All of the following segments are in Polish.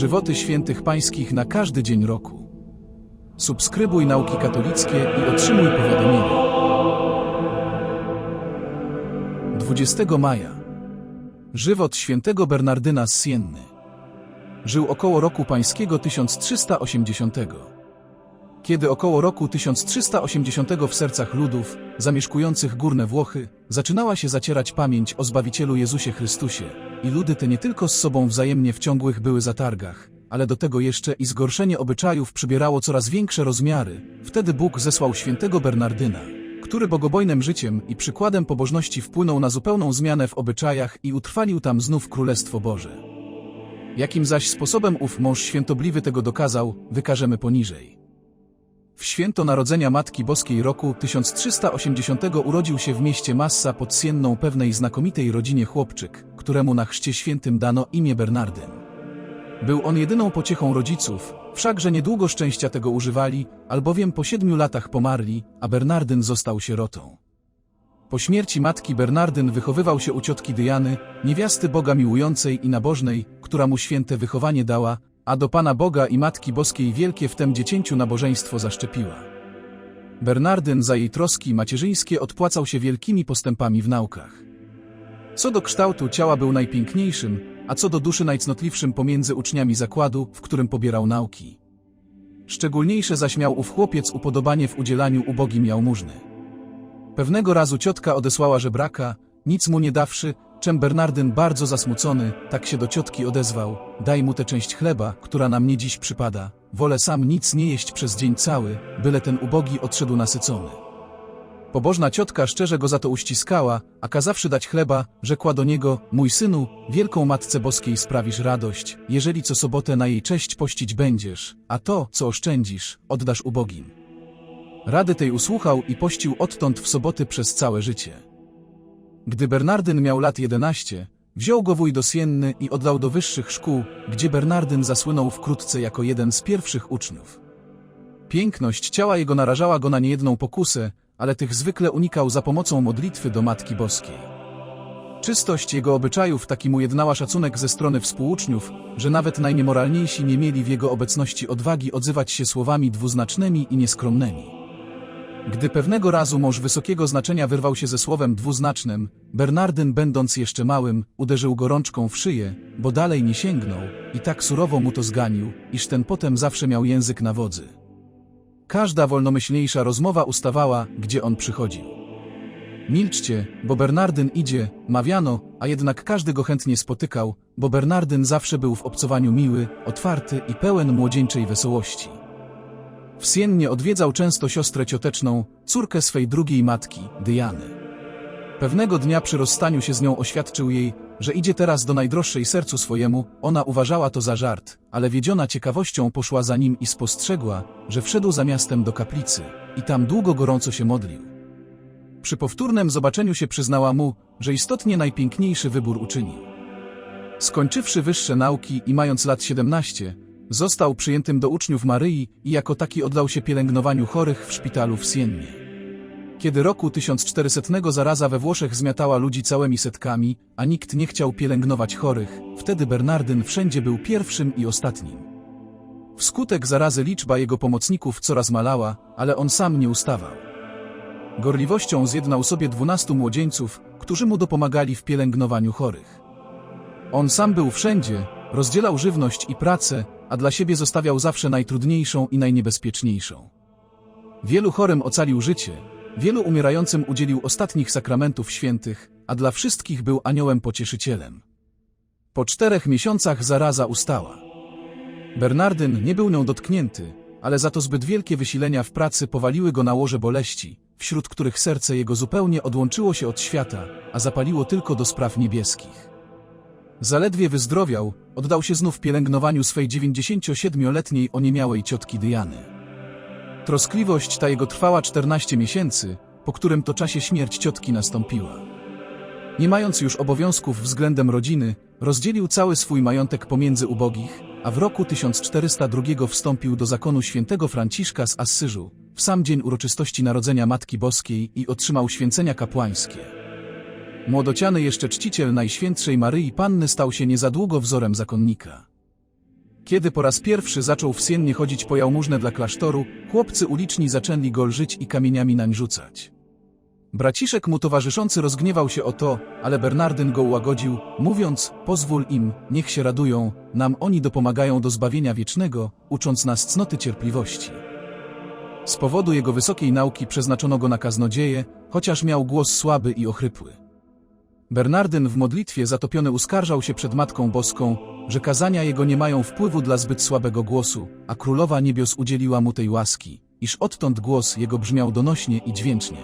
Żywoty świętych pańskich na każdy dzień roku. Subskrybuj nauki katolickie i otrzymuj powiadomienia. 20 maja. Żywot świętego Bernardyna z Sienny. Żył około roku pańskiego 1380. Kiedy około roku 1380 w sercach ludów, zamieszkujących górne Włochy, zaczynała się zacierać pamięć o Zbawicielu Jezusie Chrystusie, i ludy te nie tylko z sobą wzajemnie w ciągłych były zatargach, ale do tego jeszcze i zgorszenie obyczajów przybierało coraz większe rozmiary, wtedy Bóg zesłał świętego Bernardyna, który bogobojnym życiem i przykładem pobożności wpłynął na zupełną zmianę w obyczajach i utrwalił tam znów Królestwo Boże. Jakim zaś sposobem ów mąż świętobliwy tego dokazał, wykażemy poniżej. W święto Narodzenia Matki Boskiej roku 1380 urodził się w mieście Massa pod Sienną pewnej znakomitej rodzinie chłopczyk, któremu na chrzcie świętym dano imię Bernardyn. Był on jedyną pociechą rodziców, wszakże niedługo szczęścia tego używali, albowiem po siedmiu latach pomarli, a Bernardyn został sierotą. Po śmierci matki Bernardyn wychowywał się u ciotki Dyjany, niewiasty Boga miłującej i nabożnej, która mu święte wychowanie dała, a do Pana Boga i Matki Boskiej wielkie w tem dziecięciu nabożeństwo zaszczepiła. Bernardyn za jej troski macierzyńskie odpłacał się wielkimi postępami w naukach. Co do kształtu ciała był najpiękniejszym, a co do duszy najcnotliwszym pomiędzy uczniami zakładu, w którym pobierał nauki. Szczególniejsze zaś miał ów chłopiec upodobanie w udzielaniu ubogim jałmużny. Pewnego razu ciotka odesłała żebraka, nic mu nie dawszy, czem Bernardyn bardzo zasmucony, tak się do ciotki odezwał, daj mu tę część chleba, która na mnie dziś przypada, wolę sam nic nie jeść przez dzień cały, byle ten ubogi odszedł nasycony. Pobożna ciotka szczerze go za to uściskała, a kazawszy dać chleba, rzekła do niego, mój synu, wielką Matce Boskiej sprawisz radość, jeżeli co sobotę na jej cześć pościć będziesz, a to, co oszczędzisz, oddasz ubogim. Rady tej usłuchał i pościł odtąd w soboty przez całe życie. Gdy Bernardyn miał lat 11, wziął go wuj do Sienny i oddał do wyższych szkół, gdzie Bernardyn zasłynął wkrótce jako jeden z pierwszych uczniów. Piękność ciała jego narażała go na niejedną pokusę, ale tych zwykle unikał za pomocą modlitwy do Matki Boskiej. Czystość jego obyczajów taki mu jednała szacunek ze strony współuczniów, że nawet najniemoralniejsi nie mieli w jego obecności odwagi odzywać się słowami dwuznacznymi i nieskromnymi. Gdy pewnego razu mąż wysokiego znaczenia wyrwał się ze słowem dwuznacznym, Bernardyn, będąc jeszcze małym, uderzył go rączką w szyję, bo dalej nie sięgnął i tak surowo mu to zganił, iż ten potem zawsze miał język na wodzy. Każda wolnomyślniejsza rozmowa ustawała, gdzie on przychodził. Milczcie, bo Bernardyn idzie, mawiano, a jednak każdy go chętnie spotykał, bo Bernardyn zawsze był w obcowaniu miły, otwarty i pełen młodzieńczej wesołości. W Siennie odwiedzał często siostrę cioteczną, córkę swej drugiej matki, Diany. Pewnego dnia przy rozstaniu się z nią oświadczył jej, że idzie teraz do najdroższej sercu swojemu, ona uważała to za żart, ale wiedziona ciekawością poszła za nim i spostrzegła, że wszedł za miastem do kaplicy i tam długo gorąco się modlił. Przy powtórnym zobaczeniu się przyznała mu, że istotnie najpiękniejszy wybór uczynił. Skończywszy wyższe nauki i mając lat 17, Został przyjętym do uczniów Maryi i jako taki oddał się pielęgnowaniu chorych w szpitalu w Siennie. Kiedy roku 1400 zaraza we Włoszech zmiatała ludzi całymi setkami, a nikt nie chciał pielęgnować chorych, wtedy Bernardyn wszędzie był pierwszym i ostatnim. Wskutek zarazy liczba jego pomocników coraz malała, ale on sam nie ustawał. Gorliwością zjednał sobie dwunastu młodzieńców, którzy mu dopomagali w pielęgnowaniu chorych. On sam był wszędzie, rozdzielał żywność i pracę, a dla siebie zostawiał zawsze najtrudniejszą i najniebezpieczniejszą. Wielu chorym ocalił życie, wielu umierającym udzielił ostatnich sakramentów świętych, a dla wszystkich był aniołem pocieszycielem. Po czterech miesiącach zaraza ustała. Bernardyn nie był nią dotknięty, ale za to zbyt wielkie wysilenia w pracy powaliły go na łoże boleści, wśród których serce jego zupełnie odłączyło się od świata, a zapaliło tylko do spraw niebieskich. Zaledwie wyzdrowiał, oddał się znów pielęgnowaniu swej 97-letniej oniemiałej ciotki Diany. Troskliwość ta jego trwała 14 miesięcy, po którym to czasie śmierć ciotki nastąpiła. Nie mając już obowiązków względem rodziny, rozdzielił cały swój majątek pomiędzy ubogich, a w roku 1402 wstąpił do zakonu świętego Franciszka z Assyżu, w sam dzień uroczystości Narodzenia Matki Boskiej i otrzymał święcenia kapłańskie. Młodociany jeszcze czciciel Najświętszej Maryi Panny stał się niezadługo wzorem zakonnika. Kiedy po raz pierwszy zaczął w Siennie chodzić po jałmużnę dla klasztoru, chłopcy uliczni zaczęli go lżyć i kamieniami nań rzucać. Braciszek mu towarzyszący rozgniewał się o to, ale Bernardyn go ułagodził, mówiąc, pozwól im, niech się radują, nam oni dopomagają do zbawienia wiecznego, ucząc nas cnoty cierpliwości. Z powodu jego wysokiej nauki przeznaczono go na kaznodzieję, chociaż miał głos słaby i ochrypły. Bernardyn w modlitwie zatopiony uskarżał się przed Matką Boską, że kazania jego nie mają wpływu dla zbyt słabego głosu, a Królowa Niebios udzieliła mu tej łaski, iż odtąd głos jego brzmiał donośnie i dźwięcznie.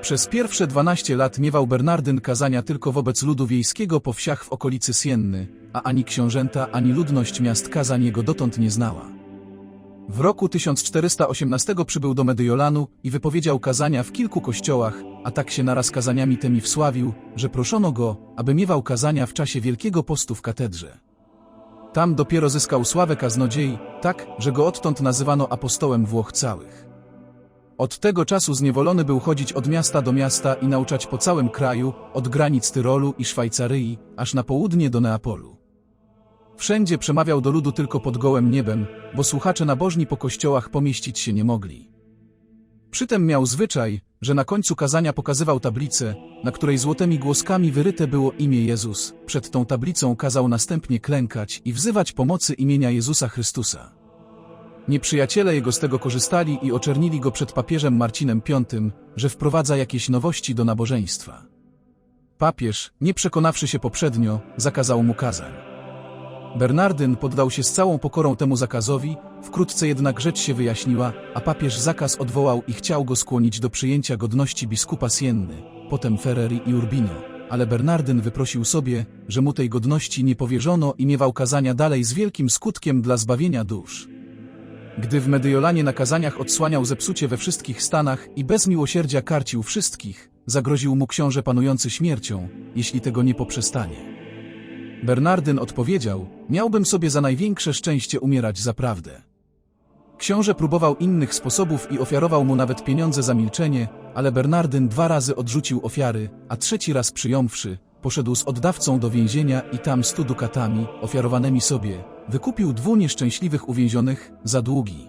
Przez pierwsze 12 lat miewał Bernardyn kazania tylko wobec ludu wiejskiego po wsiach w okolicy Sienny, a ani książęta, ani ludność miast kazań jego dotąd nie znała. W roku 1418 przybył do Mediolanu i wypowiedział kazania w kilku kościołach, a tak się naraz kazaniami tymi wsławił, że proszono go, aby miewał kazania w czasie Wielkiego Postu w katedrze. Tam dopiero zyskał sławę kaznodziei, tak, że go odtąd nazywano apostołem Włoch całych. Od tego czasu zniewolony był chodzić od miasta do miasta i nauczać po całym kraju, od granic Tyrolu i Szwajcaryi, aż na południe do Neapolu. Wszędzie przemawiał do ludu tylko pod gołym niebem, bo słuchacze nabożni po kościołach pomieścić się nie mogli. Przytem miał zwyczaj, że na końcu kazania pokazywał tablicę, na której złotymi głoskami wyryte było imię Jezus. Przed tą tablicą kazał następnie klękać i wzywać pomocy imienia Jezusa Chrystusa. Nieprzyjaciele jego z tego korzystali i oczernili go przed papieżem Marcinem V, że wprowadza jakieś nowości do nabożeństwa. Papież, nie przekonawszy się poprzednio, zakazał mu kazań. Bernardyn poddał się z całą pokorą temu zakazowi, wkrótce jednak rzecz się wyjaśniła, a papież zakaz odwołał i chciał go skłonić do przyjęcia godności biskupa Sienny, potem Ferreri i Urbino, ale Bernardyn wyprosił sobie, że mu tej godności nie powierzono i miewał kazania dalej z wielkim skutkiem dla zbawienia dusz. Gdy w Mediolanie na kazaniach odsłaniał zepsucie we wszystkich stanach i bez miłosierdzia karcił wszystkich, zagroził mu książę panujący śmiercią, jeśli tego nie poprzestanie. Bernardyn odpowiedział, miałbym sobie za największe szczęście umierać za prawdę. Książę próbował innych sposobów i ofiarował mu nawet pieniądze za milczenie, ale Bernardyn dwa razy odrzucił ofiary, a trzeci raz przyjąwszy, poszedł z oddawcą do więzienia i tam stu dukatami, ofiarowanymi sobie, wykupił dwu nieszczęśliwych uwięzionych za długi.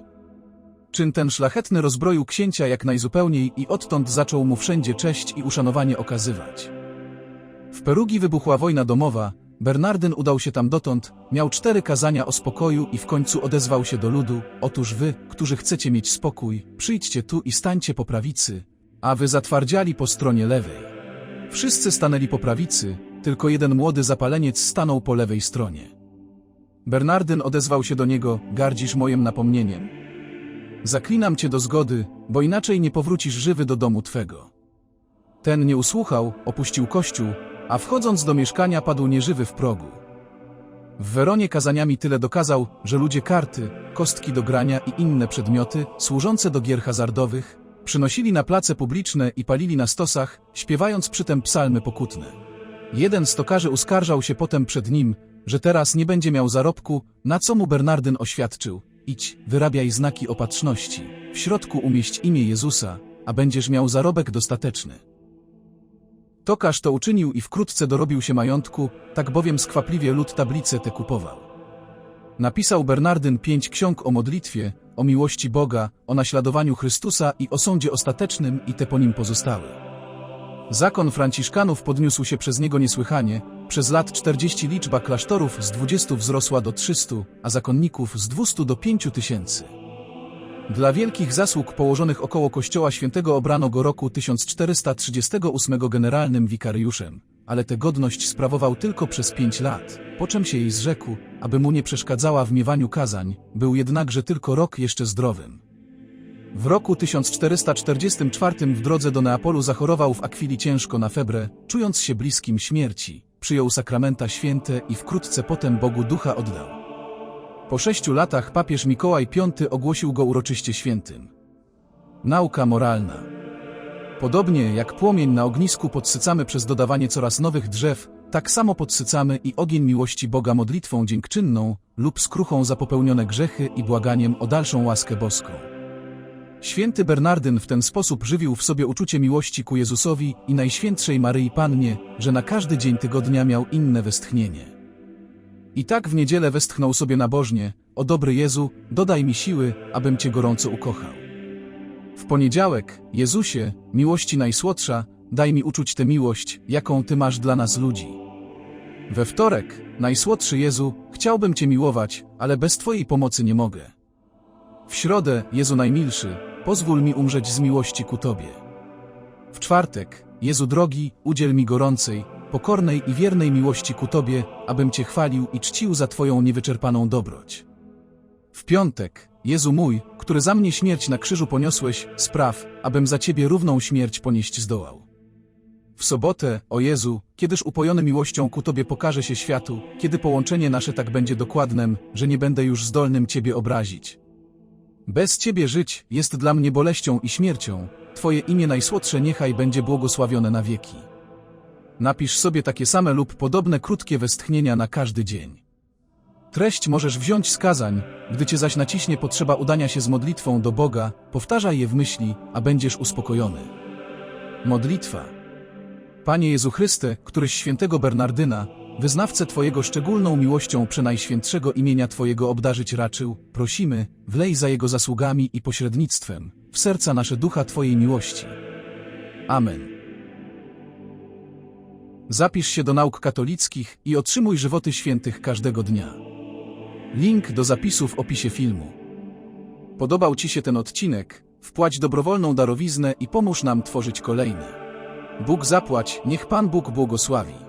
Czyn ten szlachetny rozbroił księcia jak najzupełniej i odtąd zaczął mu wszędzie cześć i uszanowanie okazywać. W Perugi wybuchła wojna domowa, Bernardyn udał się tam dotąd, miał cztery kazania o spokoju i w końcu odezwał się do ludu, otóż wy, którzy chcecie mieć spokój, przyjdźcie tu i stańcie po prawicy, a wy zatwardziali po stronie lewej. Wszyscy stanęli po prawicy, tylko jeden młody zapaleniec stanął po lewej stronie. Bernardyn odezwał się do niego, gardzisz moim napomnieniem. Zaklinam cię do zgody, bo inaczej nie powrócisz żywy do domu twego. Ten nie usłuchał, opuścił kościół, a wchodząc do mieszkania padł nieżywy w progu. W Weronie kazaniami tyle dokazał, że ludzie karty, kostki do grania i inne przedmioty, służące do gier hazardowych, przynosili na place publiczne i palili na stosach, śpiewając przytem psalmy pokutne. Jeden z tokarzy uskarżał się potem przed nim, że teraz nie będzie miał zarobku, na co mu Bernardyn oświadczył. Idź, wyrabiaj znaki opatrzności, w środku umieść imię Jezusa, a będziesz miał zarobek dostateczny. Tokarz to uczynił i wkrótce dorobił się majątku, tak bowiem skwapliwie lud tablice te kupował. Napisał Bernardyn pięć ksiąg o modlitwie, o miłości Boga, o naśladowaniu Chrystusa i o sądzie ostatecznym i te po nim pozostałe. Zakon franciszkanów podniósł się przez niego niesłychanie, przez lat 40 liczba klasztorów z 20 wzrosła do 300, a zakonników z 200 do 5 tysięcy. Dla wielkich zasług położonych około kościoła świętego obrano go roku 1438 generalnym wikariuszem, ale tę godność sprawował tylko przez pięć lat, po czym się jej zrzekł, aby mu nie przeszkadzała w miewaniu kazań, był jednakże tylko rok jeszcze zdrowym. W roku 1444 w drodze do Neapolu zachorował w akwili ciężko na febrę, czując się bliskim śmierci, przyjął sakramenta święte i wkrótce potem Bogu ducha oddał. Po sześciu latach papież Mikołaj V ogłosił go uroczyście świętym. Nauka moralna. Podobnie jak płomień na ognisku podsycamy przez dodawanie coraz nowych drzew, tak samo podsycamy i ogień miłości Boga modlitwą dziękczynną lub skruchą za popełnione grzechy i błaganiem o dalszą łaskę boską. Święty Bernardyn w ten sposób żywił w sobie uczucie miłości ku Jezusowi i Najświętszej Maryi Pannie, że na każdy dzień tygodnia miał inne westchnienie. I tak w niedzielę westchnął sobie nabożnie, o dobry Jezu, dodaj mi siły, abym Cię gorąco ukochał. W poniedziałek, Jezusie, miłości najsłodsza, daj mi uczuć tę miłość, jaką Ty masz dla nas ludzi. We wtorek, najsłodszy Jezu, chciałbym Cię miłować, ale bez Twojej pomocy nie mogę. W środę, Jezu najmilszy, pozwól mi umrzeć z miłości ku Tobie. W czwartek, Jezu drogi, udziel mi gorącej, pokornej i wiernej miłości ku Tobie, abym Cię chwalił i czcił za Twoją niewyczerpaną dobroć. W piątek, Jezu mój, który za mnie śmierć na krzyżu poniosłeś, spraw, abym za Ciebie równą śmierć ponieść zdołał. W sobotę, o Jezu, kiedyż upojony miłością ku Tobie pokaże się światu, kiedy połączenie nasze tak będzie dokładnem, że nie będę już zdolnym Ciebie obrazić. Bez Ciebie żyć jest dla mnie boleścią i śmiercią, Twoje imię najsłodsze niechaj będzie błogosławione na wieki. Napisz sobie takie same lub podobne krótkie westchnienia na każdy dzień. Treść możesz wziąć z kazań, gdy cię zaś naciśnie potrzeba udania się z modlitwą do Boga, powtarzaj je w myśli, a będziesz uspokojony. Modlitwa. Panie Jezu Chryste, któryś świętego Bernardyna, wyznawcę Twojego szczególną miłością przenajświętszego imienia Twojego obdarzyć raczył, prosimy, wlej za jego zasługami i pośrednictwem, w serca nasze ducha Twojej miłości. Amen. Zapisz się do nauk katolickich i otrzymuj żywoty świętych każdego dnia. Link do zapisu w opisie filmu. Podobał Ci się ten odcinek? Wpłać dobrowolną darowiznę i pomóż nam tworzyć kolejne. Bóg zapłać, niech Pan Bóg błogosławi.